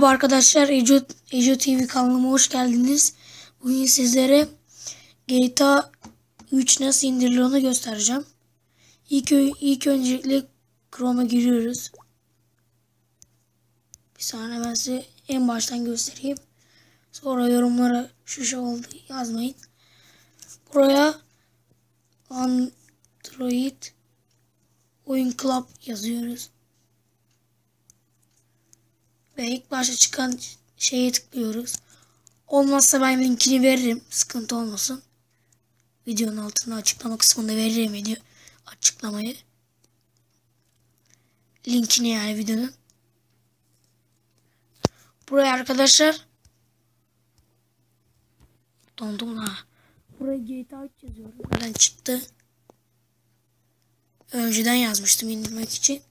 Merhaba arkadaşlar, Ejo, Ejo TV kanalıma hoş geldiniz. Bugün sizlere GTA 3 nasıl indirilir onu göstereceğim. İlk, ilk öncelikle Chrome'a giriyoruz. Bir saniye ben size en baştan göstereyim. Sonra yorumlara şu şey oldu yazmayın. Buraya Android Oyun Club yazıyoruz. Ve ilk başta çıkan şeye tıklıyoruz. Olmazsa ben linkini veririm. Sıkıntı olmasın. Videonun altına açıklama kısmında veririm video açıklamayı. Linkini yani videonun. Buraya arkadaşlar dondum ha. Buraya GTA 3 yazıyorum. Buradan çıktı. Önceden yazmıştım indirmek için.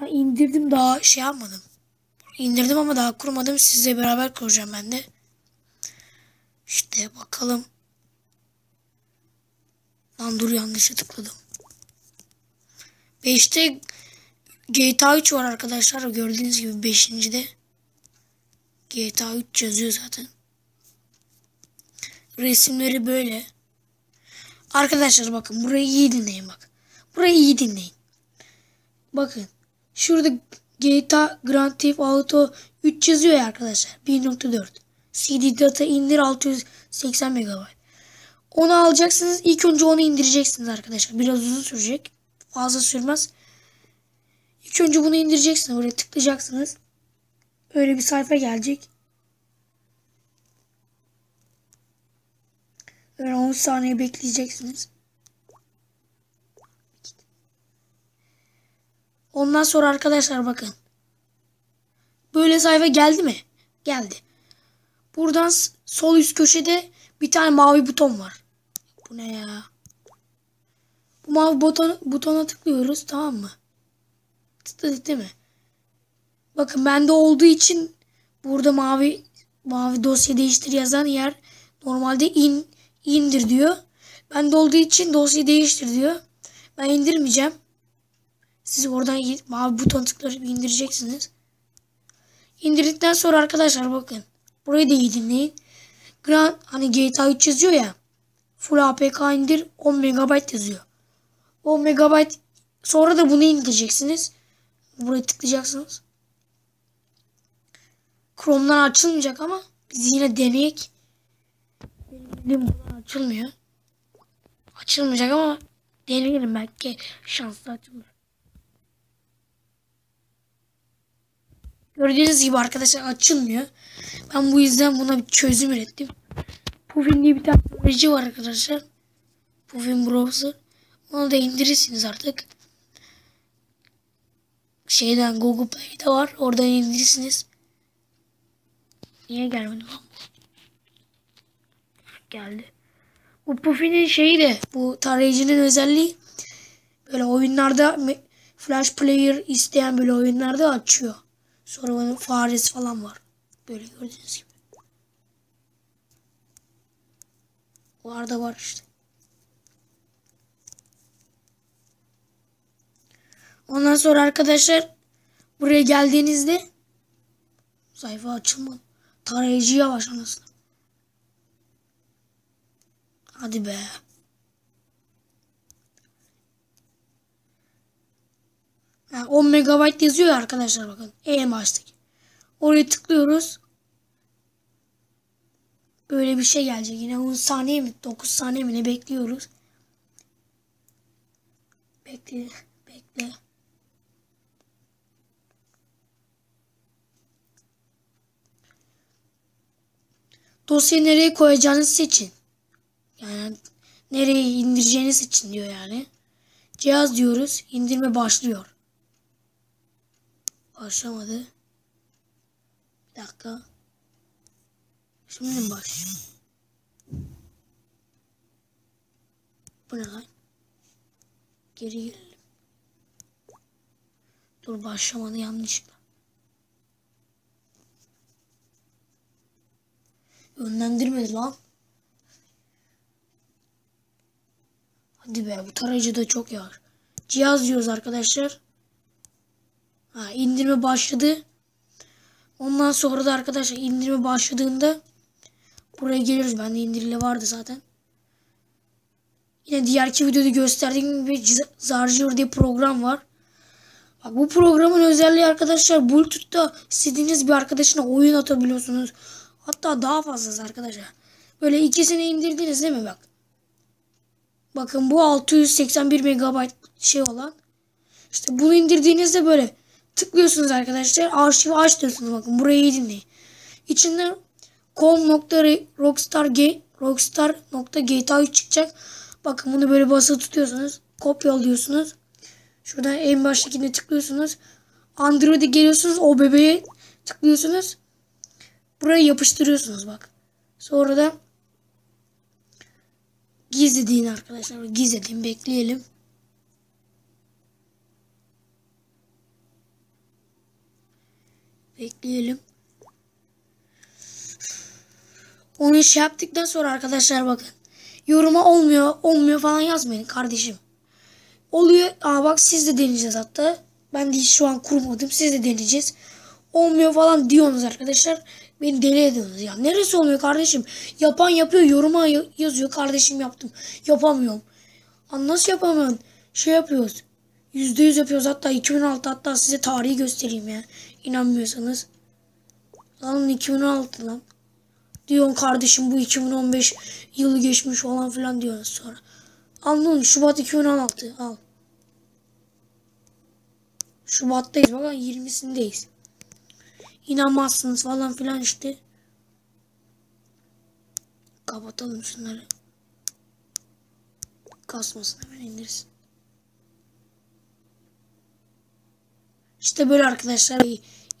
Ben indirdim daha şey yapmadım. İndirdim ama daha kurmadım. Sizle beraber kuracağım ben de. İşte bakalım. Lan dur yanlışa tıkladım. Ve işte GTA 3 var arkadaşlar. Gördüğünüz gibi 5. de. GTA 3 yazıyor zaten. Resimleri böyle. Arkadaşlar bakın burayı iyi dinleyin bak. Burayı iyi dinleyin. Bakın. Şurada GTA Grand Theft Auto 3 yazıyor ya arkadaşlar. 1.4. CD data indir 680 MB. Onu alacaksınız. İlk önce onu indireceksiniz arkadaşlar. Biraz uzun sürecek. Fazla sürmez. İlk önce bunu indireceksiniz. Buraya tıklayacaksınız. Öyle bir sayfa gelecek. Böyle 10 saniye bekleyeceksiniz. Ondan sonra arkadaşlar bakın. Böyle sayfa geldi mi? Geldi. Buradan sol üst köşede bir tane mavi buton var. Bu ne ya? Bu mavi buton, butona tıklıyoruz tamam mı? Tıkladık değil mi? Bakın bende olduğu için burada mavi mavi dosya değiştir yazan yer normalde in indir diyor. Bende olduğu için dosya değiştir diyor. Ben indirmeyeceğim. Siz oradan mavi buton tıklayıp indireceksiniz. İndirdikten sonra arkadaşlar bakın. Burayı da iyi dinleyin. Grand, hani GTA 3 yazıyor ya. Full APK indir 10 MB yazıyor. 10 MB sonra da bunu indireceksiniz. Buraya tıklayacaksınız. Chrome'dan açılmayacak ama biz yine deneyek. Benim buradan açılmıyor. Açılmayacak ama deneyelim belki şanslı açılır. Gördüğünüz gibi arkadaşlar açılmıyor. Ben bu yüzden buna bir çözüm ürettim. Puffin diye bir tane proje var arkadaşlar. Puffin Browser. Onu da indirirsiniz artık. Şeyden Google Play'de var. Oradan indirirsiniz. Niye gelmedi? Geldi. Bu Puffin'in şeyi de bu tarayıcının özelliği böyle oyunlarda flash player isteyen böyle oyunlarda açıyor. Sonra onun faresi falan var. Böyle gördüğünüz gibi. O arada var işte. Ondan sonra arkadaşlar buraya geldiğinizde sayfa açılmadı. Tarayıcı yavaş anasını. Hadi be. Yani 10 MB yazıyor ya arkadaşlar bakın. En baştaki. Oraya tıklıyoruz. Böyle bir şey gelecek. Yine 10 saniye mi 9 saniye mi ne bekliyoruz. Bekle. Bekle. Dosyayı nereye koyacağınızı seçin. Nereye indireceğiniz seçin diyor yani. Cihaz diyoruz. İndirme başlıyor. Başlamadı. Bir dakika. Şimdi mi başlıyor? Bu ne lan? Geri gelelim. Dur başlamadı yanlışlıkla. Yönlendirmedi lan. Hadi be bu tarayıcı da çok yavaş. Cihaz diyoruz arkadaşlar. Ha, indirme başladı. Ondan sonra da arkadaşlar indirme başladığında buraya geliyoruz. Bende indirili vardı zaten. Yine diğerki videoda gösterdiğim gibi Zarger diye program var. Bak bu programın özelliği arkadaşlar Bluetooth'ta istediğiniz bir arkadaşına oyun atabiliyorsunuz. Hatta daha fazlası arkadaşlar. Böyle ikisini indirdiniz değil mi bak. Bakın bu 681 MB şey olan. İşte bunu indirdiğinizde böyle tıklıyorsunuz arkadaşlar. Arşivi aç diyorsunuz bakın burayı iyi dinleyin. İçinden com.rockstar.gta 3 çıkacak. Bakın bunu böyle basılı tutuyorsunuz. Kopyalıyorsunuz. Şuradan en baştakine tıklıyorsunuz. Android'e geliyorsunuz. O bebeğe tıklıyorsunuz. Buraya yapıştırıyorsunuz bak. Sonra da gizli deyin arkadaşlar. Gizli deyin. Bekleyelim. Bekleyelim. Onu şey yaptıktan sonra arkadaşlar bakın. Yoruma olmuyor, olmuyor falan yazmayın kardeşim. Oluyor. Aa bak siz de deneyeceğiz hatta. Ben de şu an kurmadım. Siz de deneyeceğiz. Olmuyor falan diyorsunuz arkadaşlar. Beni deli ediyorsunuz. Ya neresi olmuyor kardeşim? Yapan yapıyor. Yoruma yazıyor. Kardeşim yaptım. Yapamıyorum. Lan nasıl yapamıyorsun? Şey yapıyoruz. Yüzde yüz yapıyoruz. Hatta 2006 hatta size tarihi göstereyim ya. İnanmıyorsanız. Lan 2016 lan. Diyorsun kardeşim bu 2015 yılı geçmiş falan filan diyorsunuz sonra. Anladın Şubat 2016 al. Şubat'tayız bakın 20'sindeyiz. İnanmazsınız falan filan işte. Kapatalım şunları. Kasmasın hemen indirsin. İşte böyle arkadaşlar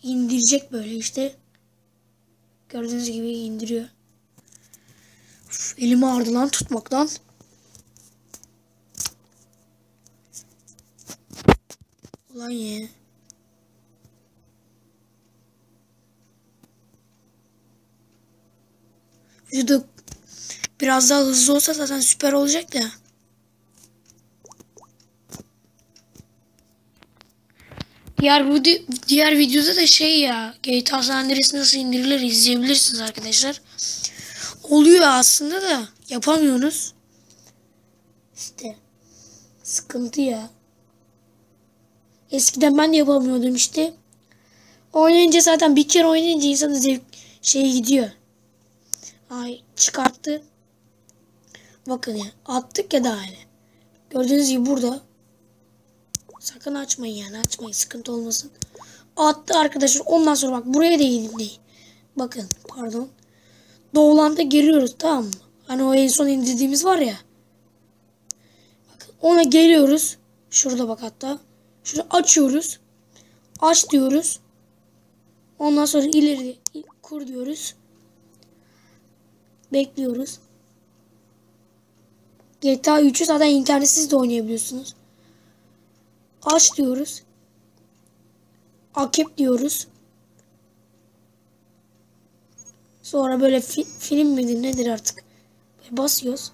indirecek böyle işte. Gördüğünüz gibi indiriyor. Uf, elim ağrıdı lan tutmaktan. Ulan ye. Video biraz daha hızlı olsa zaten süper olacak da. Diğer video, diğer videoda da şey ya GTA San Andreas nasıl indirilir izleyebilirsiniz arkadaşlar. Oluyor aslında da yapamıyorsunuz. İşte sıkıntı ya. Eskiden ben de yapamıyordum işte. Oynayınca zaten bir kere oynayınca insanın zevk şey gidiyor. Ay çıkarttı. Bakın ya attık ya daha hani. Gördüğünüz gibi burada. Sakın açmayın yani açmayın sıkıntı olmasın. Attı arkadaşlar ondan sonra bak buraya iyi dinleyin. Bakın pardon. Doğulanda geliyoruz tamam mı? Hani o en son indirdiğimiz var ya. Bakın ona geliyoruz. Şurada bak hatta. Şunu açıyoruz. Aç diyoruz. Ondan sonra ileri kur diyoruz. Bekliyoruz. GTA 3'ü zaten internetsiz de oynayabiliyorsunuz. Aç diyoruz. Akip diyoruz. Sonra böyle fi film midir nedir artık. Böyle basıyoruz.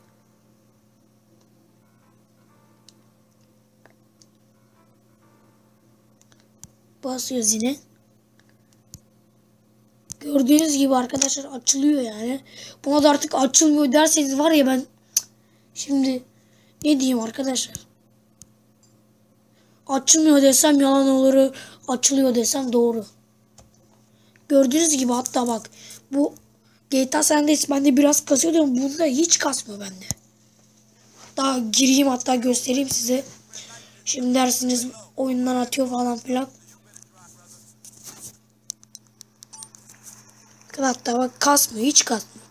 Basıyoruz yine. Gördüğünüz gibi arkadaşlar açılıyor yani. Buna da artık açılmıyor derseniz var ya ben şimdi ne diyeyim arkadaşlar. Açılmıyor desem yalan olur. Açılıyor desem doğru. Gördüğünüz gibi hatta bak bu GTA San Andreas bende biraz kasıyor diyorum. Bunda hiç kasmıyor bende. Daha gireyim hatta göstereyim size. Şimdi dersiniz oyundan atıyor falan filan. Hatta bak kasmıyor. Hiç kasmıyor.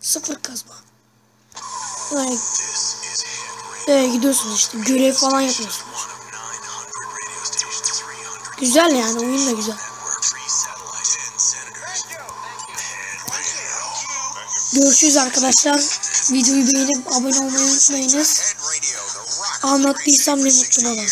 Sıfır kasma. Böyle, böyle gidiyorsunuz işte. Görev falan yapıyorsunuz. Güzel yani. Oyun da güzel. Görüşürüz arkadaşlar. Videoyu beğenip abone olmayı unutmayınız. Anlattıysam ne mutlu bana.